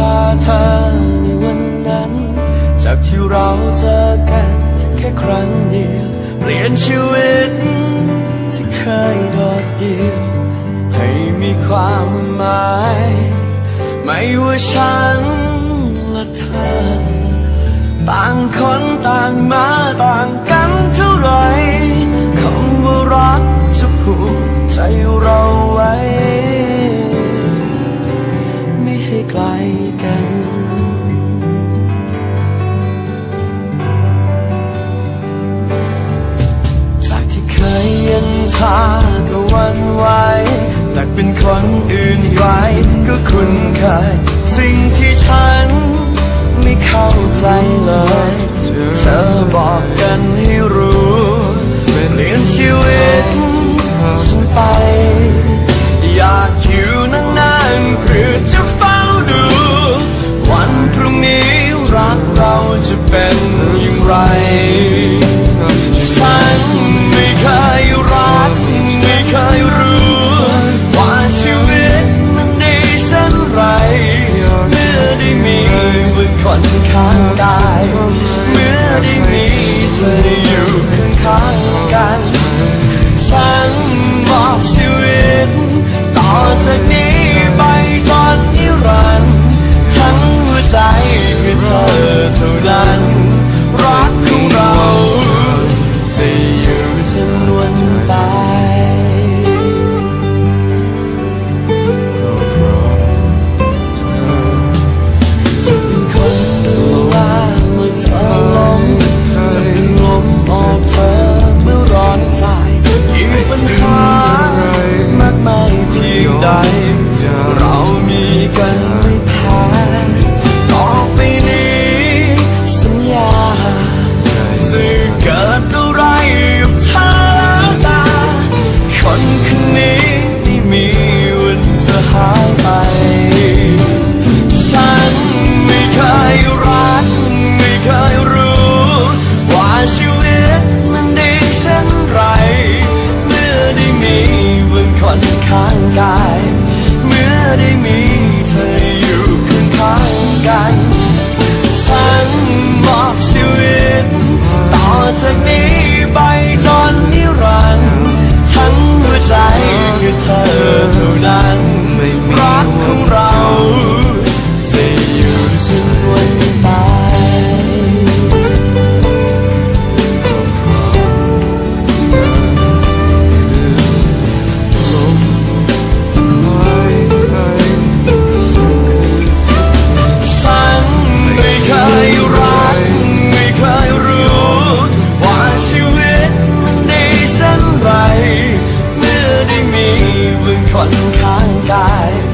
ตาเธอในวันนั้น จากที่เราเจอกันแค่ครั้งเดียว เปลี่ยนชีวิตที่เคยโดดเดี่ยว ให้มีความหมาย ไม่ว่าฉันและเธอ ต่างคนต่างมาต่างกันเท่าไหร พาก็วันไหวสักเป็นคนอื่นไวก็คุ้นเคยสิ่งที่ฉันไม่เข้าใจเลย เธอบอกกันให้รู้เปลี่ยนชีวิตฉันไป อยากอยู่นานๆเพื่อจะเฝ้าดู วันพรุ่งนี้รักเราจะเป็นอย่างไรางกเมื่อได้มีเธออยู่ข้างกัน ฉันบอกชี เรามีกันไม่แพ้ต่อไปนี้สัญญาจะเกิดอะไรกับเธอตาคนคนนี้ไม่มีวันจะหายไป ฉันไม่เคยรัก ไม่เคยรู้ ว่าชีวิตาย เมื่อได้มีเธออยู่ข้างกันฉันมอบชีวิต ต่อจากนี้ไปจนนิรันดร์ทั้งหัวใจคือเธอเท่านั้นรักของ นข้างกาย